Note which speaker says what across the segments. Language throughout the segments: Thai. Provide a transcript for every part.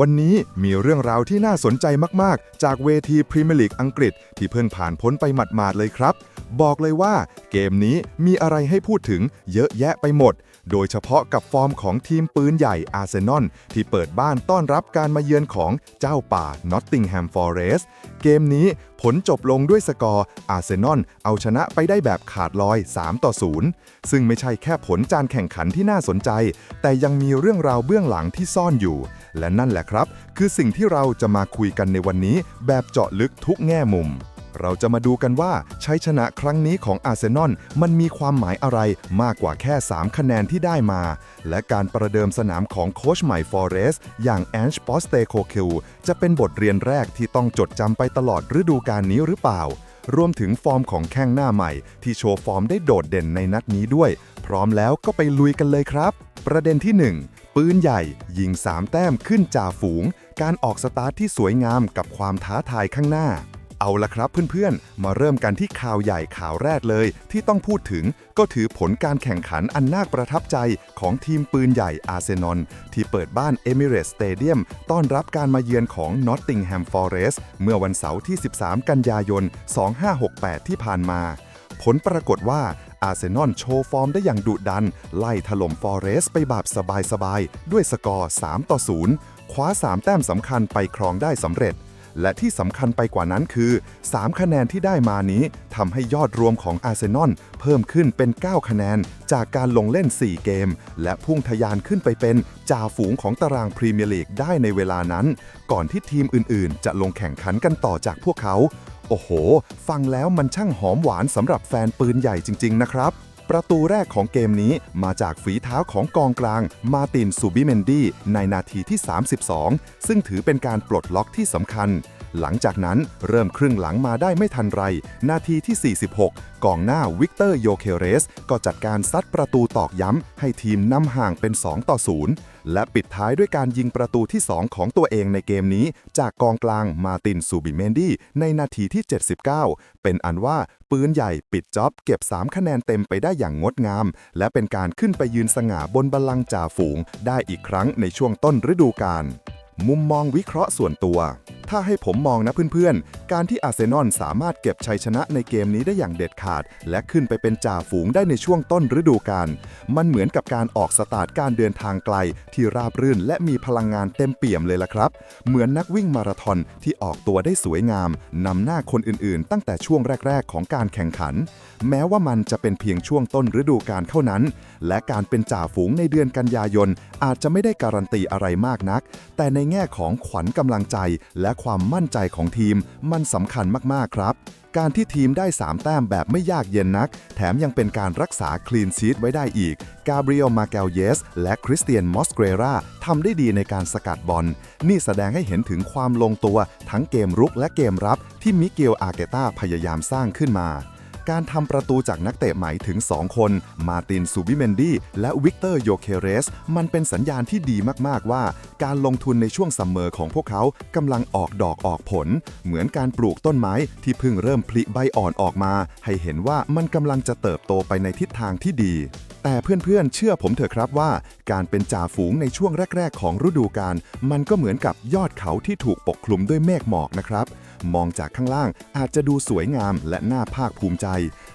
Speaker 1: วันนี้มีเรื่องราวที่น่าสนใจมาก ๆ จากเวทีพรีเมียร์ลีกอังกฤษ ที่เพิ่งผ่านพ้นไปหมาด ๆ เลยครับ บอกเลยว่าเกมนี้มีอะไรให้พูดถึงเยอะแยะไปหมด โดยเฉพาะกับฟอร์มของทีมปืนใหญ่อาร์เซนอลที่เปิดบ้านต้อนรับการมาเยือนของเจ้าป่านอตติงแฮมฟอร์เรสเกมนี้ผลจบลงด้วยสกอร์อาร์เซนอลเอาชนะไปได้แบบขาดลอย 3 ต่อ 0 ซึ่งไม่ใช่แค่ผลการแข่งขันที่น่าสนใจ แต่ยังมีเรื่องราวเบื้องหลังที่ซ่อนอยู่ และนั่นแหละครับ คือสิ่งที่เราจะมาคุยกันในวันนี้ แบบเจาะลึกทุกแง่มุม เราจะมาดูกันว่าชัยชนะครั้งนี้ของอาร์เซนอลมันมีความหมายอะไรมากกว่าแค่ 3 คะแนนที่ได้มา และการประเดิมสนามของโค้ชใหม่ฟอเรสอย่างแอนช์ปอสเตโคคิวจะเป็นบทเรียนแรกที่ต้องจดจำไปตลอดฤดูกาลนี้หรือเปล่ารวมถึงฟอร์มของแข้งหน้าใหม่ ที่โชว์ฟอร์มได้โดดเด่นในนัดนี้ด้วย พร้อมแล้วก็ไปลุยกันเลยครับ ประเด็นที่ 1 ปืนใหญ่ ยิง 3 แต้มขึ้นจ่าฝูง การออกสตาร์ทที่สวยงามกับความท้าทายข้างหน้า เอาละครับเพื่อนๆ มาเริ่มกันที่ข่าวใหญ่ข่าวแรกเลย ที่ต้องพูดถึงก็ถือผลการแข่งขันอันน่าประทับใจของทีมปืนใหญ่อาร์เซนอลที่เปิดบ้านเอมิเรตสเตเดียมต้อนรับการมาเยือนของนอตติงแฮมฟอร์เรสเมื่อวันเสาร์ที่ 13 กันยายน 2568 ที่ผ่านมาผลปรากฏว่า อาร์เซนอลโชว์ฟอร์มได้อย่างดุดัน ไล่ถล่มฟอเรสต์ไปแบบสบายๆ ด้วยสกอร์ 3 ต่อ 0 คว้า 3 แต้มสำคัญไปครองได้สำเร็จ และที่สำคัญไปกว่านั้นคือ 3 คะแนนที่ได้มานี้ทำให้ยอดรวมของอาร์เซนอลเพิ่มขึ้นเป็น 9 คะแนน จากการลงเล่น 4 เกม และพุ่งทะยานขึ้นไปเป็นจ่าฝูงของตารางพรีเมียร์ลีกได้ในเวลานั้น ก่อนที่ทีมอื่นๆ จะลงแข่งขันกันต่อจากพวกเขา โอ้โห ฟังแล้วมันช่างหอมหวานสำหรับแฟนปืนใหญ่จริง ๆ นะครับ ประตูแรกของเกมนี้มาจากฝีเท้าของกองกลาง มาตินซูบิเมนดีในนาทีที่ 32 ซึ่งถือเป็นการปลดล็อกที่สำคัญหลังจากนั้นเริ่มครึ่งหลังมาได้ไม่ทันไร นาทีที่ 46 กองหน้าวิกเตอร์โยเคเรส ก็จัดการซัดประตูตอกย้ำ ให้ทีมนำห่างเป็น 2 ต่อ 0 และปิดท้ายด้วยการยิงประตูที่ 2 ของตัวเองในเกมนี้ จากกองกลางมาตินซูบิเมนดี้ในนาทีที่ 79 เป็นอันว่าปืนใหญ่ปิดจ็อบเก็บ 3 คะแนนเต็มไปได้อย่างงดงาม และเป็นการขึ้นไปยืนสง่าบนบัลลังก์จ่าฝูง ได้อีกครั้งในช่วงต้นฤดูกาลมุมมองวิเคราะห์ส่วนตัว ถ้าให้ผมมองนะเพื่อนๆ การที่อาร์เซนอลสามารถเก็บชัยชนะในเกมนี้ได้อย่างเด็ดขาด และขึ้นไปเป็นจ่าฝูงได้ในช่วงต้นฤดูกาล มันเหมือนกับการออกสตาร์ทการเดินทางไกล ที่ราบรื่นและมีพลังงานเต็มเปี่ยมเลยล่ะครับ เหมือนนักวิ่งมาราธอนที่ออกตัวได้สวยงามนำหน้าคนอื่นๆ ตั้งแต่ช่วงแรก ๆ ของการแข่งขัน แม้ว่ามันจะเป็นเพียงช่วงต้นฤดูกาลเท่านั้น และการเป็นจ่าฝูงในเดือนกันยายนอาจจะไม่ได้การันตีอะไรมากนัก แต่ในแง่ของขวัญกำลังใจและความมั่นใจของทีมมันสำคัญมาก ๆ ครับ การที่ทีมได้ 3 แต้มแบบไม่ยากเย็นนัก แถมยังเป็นการรักษาคลีนชีตไว้ได้อีก กาเบรียล มาเกลเยส และคริสเตียน มอสเกรราทำได้ดีในการสกัดบอล นี่แสดงให้เห็นถึงความลงตัวทั้งเกมรุกและเกมรับที่มิเกลอาเกตาพยายามสร้างขึ้นมา การทำประตูจากนักเตะใหม่ถึง 2 คน มาตินซูบิเมนดีและวิกเตอร์โยเคเรส มันเป็นสัญญาณที่ดีมาก ๆ ว่า การลงทุนในช่วงซัมเมอร์ของพวกเขากำลังออกดอกออกผล เหมือนการปลูกต้นไม้ที่เพิ่งเริ่มผลิใบอ่อนออกมา ให้เห็นว่ามันกำลังจะเติบโตไปในทิศทางที่ดี แต่เพื่อนๆเชื่อผมเถอะครับว่าการเป็นจ่าฝูงในช่วงแรก ๆ ของฤดูกาลมันก็เหมือนกับยอดเขาที่ถูกปกคลุมด้วยเมฆหมอกนะครับ มองจากข้างล่างอาจจะดูสวยงามและน่าภาคภูมิใจ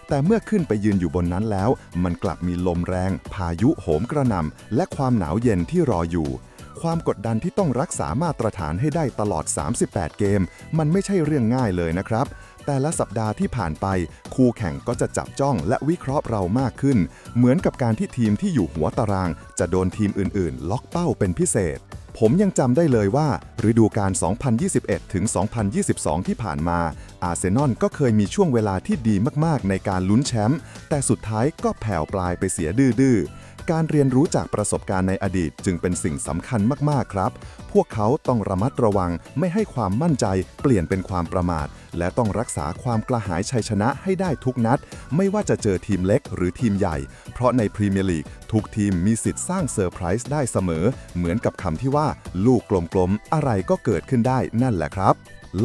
Speaker 1: แต่เมื่อขึ้นไปยืนอยู่บนนั้นแล้ว มันกลับมีลมแรง พายุโหมกระหน่ำและความหนาวเย็นที่รออยู่ความกดดันที่ต้องรักษามาตรฐานให้ได้ตลอด 38 เกม มันไม่ใช่เรื่องง่ายเลยนะครับ แต่ละสัปดาห์ที่ผ่านไป คู่แข่งก็จะจับจ้องและวิเคราะห์เรามากขึ้น เหมือนกับการที่ทีมที่อยู่หัวตาราง จะโดนทีมอื่นๆ ล็อกเป้าเป็นพิเศษ ผมยังจำได้เลยว่า ฤดูกาล 2021 ถึง 2022 ที่ผ่านมา อาร์เซนอลก็เคยมีช่วงเวลาที่ดีมากๆ ในการลุ้นแชมป์แต่สุดท้ายก็แผ่วปลายไปเสียดื้อๆ การเรียนรู้จากประสบการณ์ในอดีตจึงเป็นสิ่งสำคัญมาก ๆ ครับ พวกเขาต้องระมัดระวังไม่ให้ความมั่นใจเปลี่ยนเป็นความประมาท และต้องรักษาความกระหายชัยชนะให้ได้ทุกนัด ไม่ว่าจะเจอทีมเล็กหรือทีมใหญ่ เพราะในพรีเมียร์ลีกทุกทีมมีสิทธิ์สร้างเซอร์ไพรส์ได้เสมอ เหมือนกับคำที่ว่า ลูกกลมๆ อะไรก็เกิดขึ้นได้นั่นแหละครับ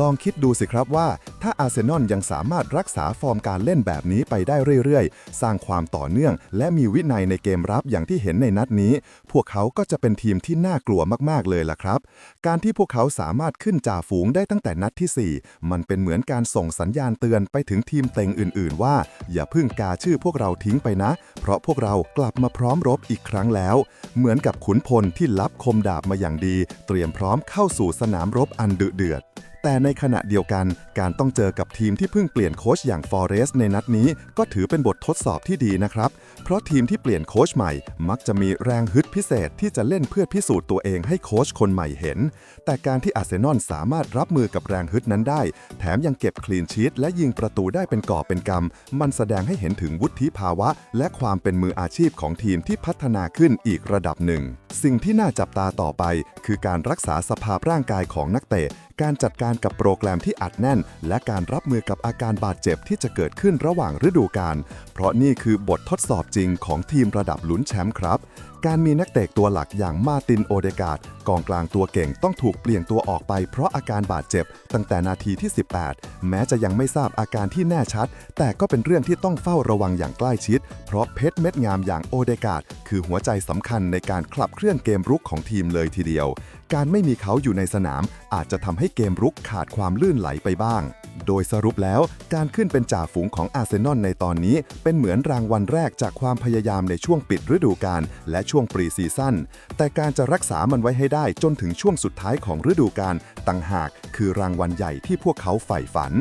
Speaker 2: ลองคิดดูสิครับว่า ถ้าอาร์เซนอลยังสามารถรักษาฟอร์มการเล่นแบบนี้ไปได้เรื่อยๆ สร้างความต่อเนื่องและมีวินัยในเกมรับอย่างที่เห็นในนัดนี้ พวกเขาก็จะเป็นทีมที่น่ากลัวมากๆเลยล่ะครับ การที่พวกเขาสามารถขึ้นจ่าฝูงได้ตั้งแต่นัดที่ 4 มันเป็นเหมือนการส่งสัญญาณเตือนไปถึงทีมเต็งอื่น ๆ ว่า อย่าเพิ่งกาชื่อพวกเราทิ้งไปนะ เพราะพวกเรากลับมาพร้อมรบอีกครั้งแล้ว เหมือนกับขุนพลที่รับคมดาบมาอย่างดี เตรียมพร้อมเข้าสู่สนามรบอันดุเดือด แต่ในขณะเดียวกันการต้องเจอกับทีมที่เพิ่งเปลี่ยนโค้ชอย่างฟอเรสในนัดนี้ ก็ถือเป็นบททดสอบที่ดีนะครับ เพราะทีมที่เปลี่ยนโค้ชใหม่ มักจะมีแรงฮึดพิเศษที่จะเล่นเพื่อพิสูจน์ตัวเองให้โค้ชคนใหม่เห็น แต่การที่อาร์เซนอลสามารถรับมือกับแรงฮึดนั้นได้ แถมยังเก็บคลีนชีตและยิงประตูได้เป็นกอบเป็นกำมันแสดงให้เห็นถึงวุฒิภาวะ และความเป็นมืออาชีพของทีมที่พัฒนาขึ้นอีกระดับหนึ่ง สิ่งที่น่าจับตาต่อไป คือการรักษาสภาพร่างกายของนักเตะ การจัดการกับโปรแกรมที่อัดแน่น และการรับมือกับอาการบาดเจ็บที่จะเกิดขึ้นระหว่างฤดูกาลเพราะนี่คือบททดสอบจริงของทีมระดับลุ้นแชมป์ครับ การมีนักเตะตัวหลักอย่างมาตินโอเดกาดกองกลางตัวเก่งต้องถูกเปลี่ยนตัวออกไปเพราะอาการบาดเจ็บ ตั้งแต่นาทีที่ 18 แม้จะยังไม่ทราบอาการที่แน่ชัด แต่ก็เป็นเรื่องที่ต้องเฝ้าระวังอย่างใกล้ชิด เพราะเพชรเม็ดงามอย่างโอเดกาดคือหัวใจสำคัญในการขับเคลื่อนเกมรุกของทีมเลยทีเดียว การไม่มีเขาอยู่ในสนามอาจจะทำให้เกมรุกขาดความลื่นไหลไปบ้าง โดยสรุปแล้วการขึ้นเป็นจ่าฝูงของอาร์เซนอลในตอนนี้ เป็นเหมือนรางวัลแรกจากความพยายามในช่วงปิดฤดูกาลและช่วงปรีซีซั่นแต่การจะรักษามันไว้ให้ได้จนถึงช่วงสุดท้ายของฤดูกาลต่างหาก คือรางวัลใหญ่ที่พวกเขาใฝ่ฝัน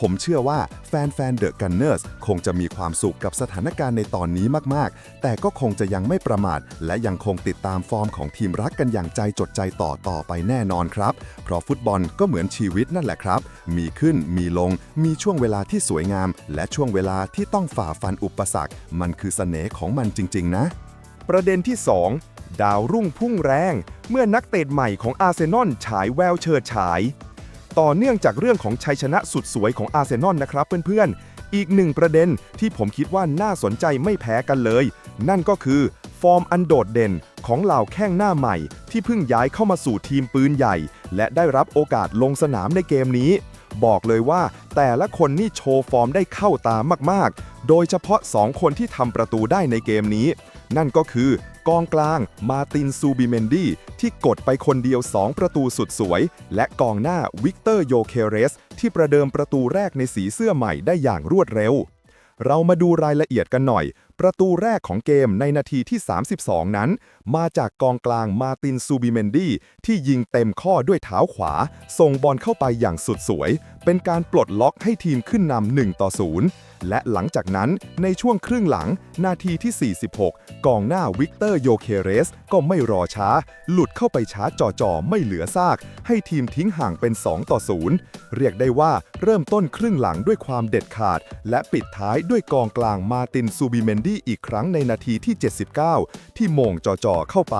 Speaker 2: ผมเชื่อว่าแฟนๆเดอะกันเนอร์สคงจะมีความสุขกับสถานการณ์ในตอนนี้มากๆ แต่ก็คงจะยังไม่ประมาท และยังคงติดตามฟอร์มของทีมรักกันอย่างใจจดใจต่อต่อไปแน่นอนครับ เพราะฟุตบอลก็เหมือนชีวิตนั่นแหละครับ มีขึ้นมีลง มีช่วงเวลาที่สวยงาม และช่วงเวลาที่ต้องฝ่าฟันอุปสรรค มันคือเสน่ห์ของมันจริง ๆ นะ
Speaker 1: ประเด็นที่ 2 ดาวรุ่งพุ่งแรง เมื่อนักเตะใหม่ของอาร์เซนอลฉายแววเฉิดฉาย ต่อเนื่องจากเรื่องของชัยชนะสุดสวยของอาร์เซนอลนะครับเพื่อนๆ อีกหนึ่งประเด็นที่ผมคิดว่าน่าสนใจไม่แพ้กันเลย นั่นก็คือฟอร์มอันโดดเด่นของเหล่าแข้งหน้าใหม่ ที่เพิ่งย้ายเข้ามาสู่ทีมปืนใหญ่ และได้รับโอกาสลงสนามในเกมนี้ บอกเลยว่าแต่ละคนนี่โชว์ฟอร์มได้เข้าตามากๆ โดยเฉพาะ 2 คนที่ทำประตูได้ในเกมนี้ นั่นก็คือ กองกลางมาตินซูบิเมนดีที่กดไปคนเดียว 2 ประตูสุดสวย และกองหน้าวิกเตอร์โยเคเรส ที่ประเดิมประตูแรกในสีเสื้อใหม่ได้อย่างรวดเร็ว เรามาดูรายละเอียดกันหน่อย ประตูแรกของเกมในนาทีที่ 32 นั้น มาจากกองกลางมาตินซูบิเมนดีที่ยิงเต็มข้อด้วยเท้าขวา ส่งบอลเข้าไปอย่างสุดสวย เป็นการปลดล็อกให้ทีมขึ้นนำ1ต่อ0และหลังจากนั้นในช่วงครึ่งหลังนาทีที่ 46 กองหน้าวิกเตอร์โยเคเรส ก็ไม่รอช้า หลุดเข้าไปช้าจ่อๆ ไม่เหลือซาก ให้ทีมทิ้งห่างเป็น 2 ต่อ 0 เรียกได้ว่าเริ่มต้นครึ่งหลังด้วยความเด็ดขาด และปิดท้ายด้วยกองกลางมาตินซูบิเมนดีอีกครั้งในนาทีที่ 79 ที่มงจ่อๆ เข้าไป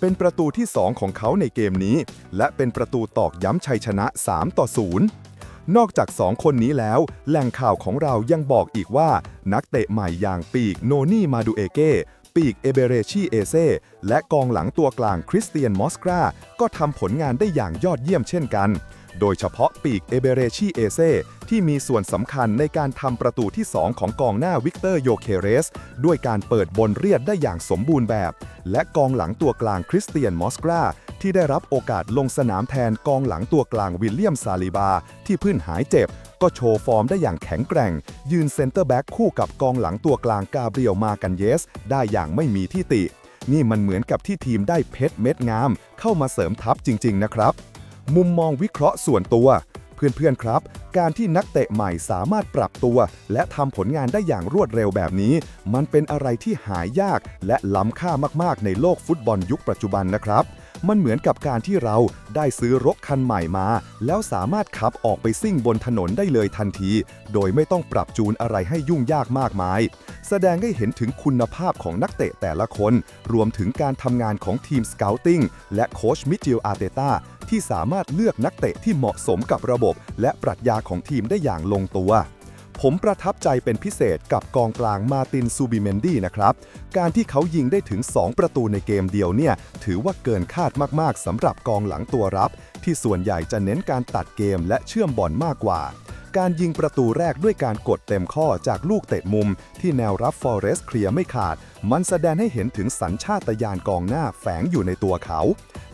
Speaker 1: เป็นประตูที่ 2 ของเขาในเกมนี้ และเป็นประตูตอกย้ำชัยชนะ 3 ต่อ 0 นอกจาก 2 คนนี้แล้ว แหล่งข่าวของเรายังบอกอีกว่า นักเตะใหม่อย่างปีกโนนี่มาดูเอเก้ปีกเอเบเรชีเอเซและกองหลังตัวกลางคริสเตียนมอสกราก็ทำผลงานได้อย่างยอดเยี่ยมเช่นกัน โดยเฉพาะปีกเอเบเรชีเอเซที่มีส่วนสำคัญในการทำประตูที่ 2 ของกองหน้าวิกเตอร์โยเคเรส ด้วยการเปิดบนเรียดได้อย่างสมบูรณ์แบบ และกองหลังตัวกลางคริสเตียนมอสกรา ที่ได้รับโอกาสลงสนามแทนกองหลังตัวกลางวิลเลียมซาลิบา ที่เพิ่งหายเจ็บ ก็โชว์ฟอร์มได้อย่างแข็งแกร่ง ยืนเซนเตอร์แบ็กคู่กับกองหลังตัวกลางกาเบรียลมากันเยส ได้อย่างไม่มีที่ติ นี่มันเหมือนกับที่ทีมได้เพชรเม็ดงาม เข้ามาเสริมทัพจริง ๆ นะครับ มุมมองวิเคราะห์ส่วนตัวเพื่อนๆ ครับ การที่นักเตะใหม่สามารถปรับตัว และทำผลงานได้อย่างรวดเร็วแบบนี้ มันเป็นอะไรที่หายากและล้ำค่ามากๆ ในโลกฟุตบอลยุคปัจจุบันนะครับ มันเหมือนกับการที่เราได้ซื้อรถคันใหม่มา แล้วสามารถขับออกไปซิ่งบนถนนได้เลยทันที โดยไม่ต้องปรับจูนอะไรให้ยุ่งยากมากมาย แสดงให้เห็นถึงคุณภาพของนักเตะแต่ละคน รวมถึงการทำงานของทีมสเก u ติ้งและโค้ชมิจิลอาร์เตตาที่สามารถเลือกนักเตะที่เหมาะสมกับระบบ และปรัชญาของทีมได้อย่างลงตัว ผมประทับใจเป็นพิเศษกับกองกลางมาตินซูบิเมนดีนะครับ การที่เขายิงได้ถึง 2 ประตูในเกมเดียวเนี่ย ถือว่าเกินคาดมากๆสำหรับกองหลังตัวรับ
Speaker 2: ที่ส่วนใหญ่จะเน้นการตัดเกมและเชื่อมบอลมากกว่า การยิงประตูแรกด้วยการกดเต็มข้อจากลูกเตะมุม ที่แนวรับฟอเรสต์เคลียร์ไม่ขาด มันแสดงให้เห็นถึงสัญชาตญาณกองหน้าแฝงอยู่ในตัวเขา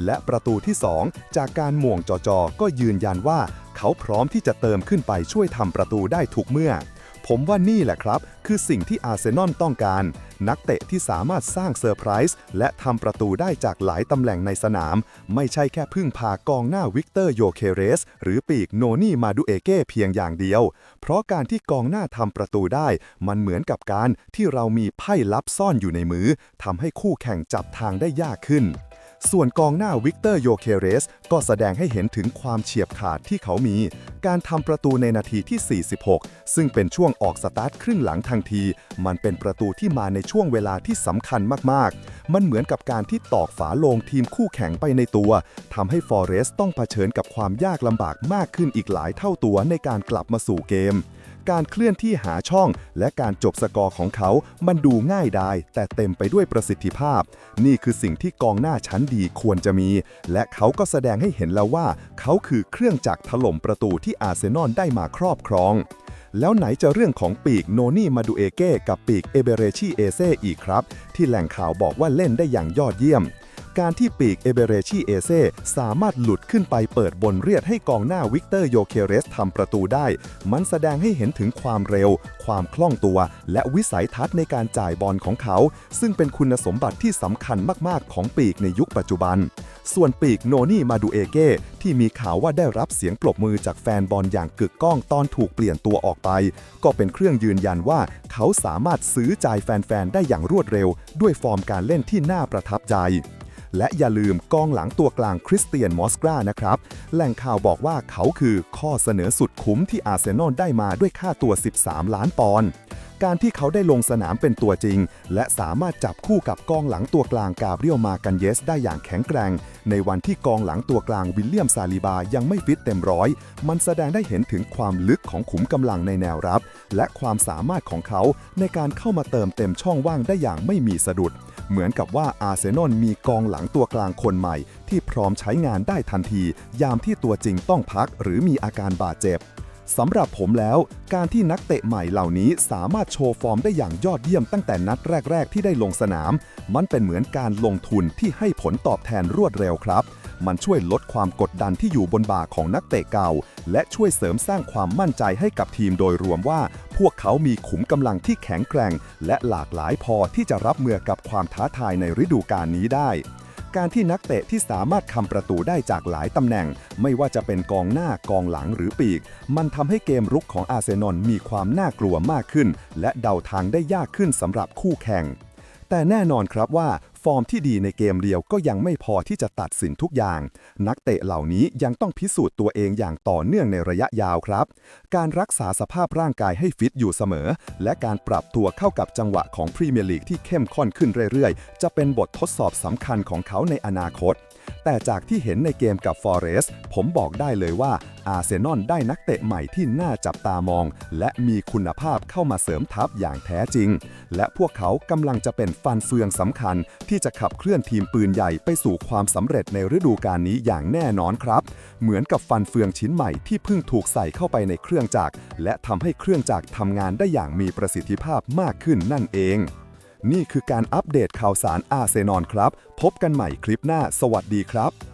Speaker 2: และประตูที่ 2 จากการหม่วงจอจอก็ยืนยันว่า เขาพร้อมที่จะเติมขึ้นไปช่วยทำประตูได้ทุกเมื่อ ผมว่านี่แหละครับ คือสิ่งที่อาร์เซนอลต้องการ นักเตะที่สามารถสร้างเซอร์ไพรส์และทำประตูได้จากหลายตำแหน่งในสนาม ไม่ใช่แค่พึ่งพากองหน้าวิกเตอร์โยเคเรส หรือปีกโนนี่มาดูเอเก้เพียงอย่างเดียว เพราะการที่กองหน้าทำประตูได้ มันเหมือนกับการที่เรามีไพ่ลับซ่อนอยู่ในมือทำให้คู่แข่งจับทางได้ยากขึ้น ส่วนกองหน้าวิกเตอร์โยเคเรส ก็แสดงให้เห็นถึงความเฉียบขาดที่เขามี การทำประตูในนาทีที่ 46 ซึ่งเป็นช่วงออกสตาร์ทครึ่งหลังทันที มันเป็นประตูที่มาในช่วงเวลาที่สำคัญมากๆ มันเหมือนกับการที่ตอกฝาโลงทีมคู่แข่งไปในตัวทำให้ฟอเรสต์ต้องเผชิญกับความยากลำบากมากขึ้นอีกหลายเท่าตัวในการกลับมาสู่เกม การเคลื่อนที่หาช่อง และการจบสกอร์ของเขา มันดูง่ายดายแต่เต็มไปด้วยประสิทธิภาพ นี่คือสิ่งที่กองหน้าชั้นดีควรจะมี และเขาก็แสดงให้เห็นแล้วว่า เขาคือเครื่องจักรถล่มประตูที่อาร์เซนอลได้มาครอบครอง แล้วไหนจะเรื่องของปีกโนนี่มาดูเอเก้กับปีกเอเบเรชีเอเซอีกครับ ที่แหล่งข่าวบอกว่าเล่นได้อย่างยอดเยี่ยม การที่ปีกเอเบเรชีเอเซสามารถหลุดขึ้นไปเปิดบนเรียดให้กองหน้าวิกเตอร์โยเคเรสทำประตูได้ มันแสดงให้เห็นถึงความเร็ว ความคล่องตัว และวิสัยทัศน์ในการจ่ายบอลของเขา ซึ่งเป็นคุณสมบัติที่สำคัญมาก ๆ ของปีกในยุคปัจจุบัน ส่วนปีกโนนี่มาดูเอเก้ที่มีข่าวว่าได้รับเสียงปรบมือจากแฟนบอลอย่างกึกก้องตอนถูกเปลี่ยนตัวออกไป ก็เป็นเครื่องยืนยันว่าเขาสามารถซื้อใจแฟน ๆ ได้อย่างรวดเร็ว ด้วยฟอร์มการเล่นที่น่าประทับใจ และอย่าลืมกองหลังตัวกลางคริสเตียนมอสกรานะครับ แหล่งข่าวบอกว่าเขาคือข้อเสนอสุดคุ้มที่อาร์เซนอลได้มาด้วยค่าตัว 13 ล้านปอนด์การที่เขาได้ลงสนามเป็นตัวจริง และสามารถจับคู่กับกองหลังตัวกลางกาเบรียลมากันเยส ได้อย่างแข็งแกร่ง ในวันที่กองหลังตัวกลางวิลเลียมซาลิบายังไม่ฟิตเต็มร้อย มันแสดงได้เห็นถึงความลึกของขุมกำลังในแนวรับ และความสามารถของเขาในการเข้ามาเติมเต็มช่องว่างได้อย่างไม่มีสะดุด เหมือนกับว่าอาร์เซนอลมีกองหลังตัวกลางคนใหม่ ที่พร้อมใช้งานได้ทันที ยามที่ตัวจริงต้องพักหรือมีอาการบาดเจ็บสำหรับผมแล้ว การที่นักเตะใหม่เหล่านี้สามารถโชว์ฟอร์มได้อย่างยอดเยี่ยมตั้งแต่นัดแรก ๆ ที่ได้ลงสนาม มันเป็นเหมือนการลงทุนที่ให้ผลตอบแทนรวดเร็วครับ มันช่วยลดความกดดันที่อยู่บนบ่าของนักเตะเก่า และช่วยเสริมสร้างความมั่นใจให้กับทีมโดยรวมว่า พวกเขามีขุมกำลังที่แข็งแกร่ง และหลากหลายพอที่จะรับมือกับความท้าทายในฤดูกาลนี้ได้การที่นักเตะที่สามารถทำประตูได้จากหลายตำแหน่ง ไม่ว่าจะเป็นกองหน้ากองหลังหรือปีก มันทำให้เกมรุกของอาร์เซนอลมีความน่ากลัวมากขึ้น และเดาทางได้ยากขึ้นสำหรับคู่แข่ง แต่แน่นอนครับว่า ฟอร์มที่ดีในเกมเดียวก็ยังไม่พอที่จะตัดสินทุกอย่าง นักเตะเหล่านี้ยังต้องพิสูจน์ตัวเองอย่างต่อเนื่องในระยะยาวครับ การรักษาสภาพร่างกายให้ฟิตอยู่เสมอ และการปรับตัวเข้ากับจังหวะของพรีเมียร์ลีกที่เข้มข้นขึ้นเรื่อยๆ จะเป็นบททดสอบสำคัญของเขาในอนาคต แต่จากที่เห็นในเกมกับฟอเรสต์ผมบอกได้เลยว่าอาร์เซนอลได้นักเตะใหม่ที่น่าจับตามอง และมีคุณภาพเข้ามาเสริมทัพอย่างแท้จริง และพวกเขากำลังจะเป็นฟันเฟืองสำคัญ ที่จะขับเคลื่อนทีมปืนใหญ่ไปสู่ความสำเร็จในฤดูกาลนี้อย่างแน่นอนครับ เหมือนกับฟันเฟืองชิ้นใหม่ที่เพิ่งถูกใส่เข้าไปในเครื่องจักรและทำให้เครื่องจักรทำงานได้อย่างมีประสิทธิภาพมากขึ้นนั่นเอง นี่คือการอัปเดตข่าวสารอาร์เซนอลครับ พบกันใหม่คลิปหน้า สวัสดีครับ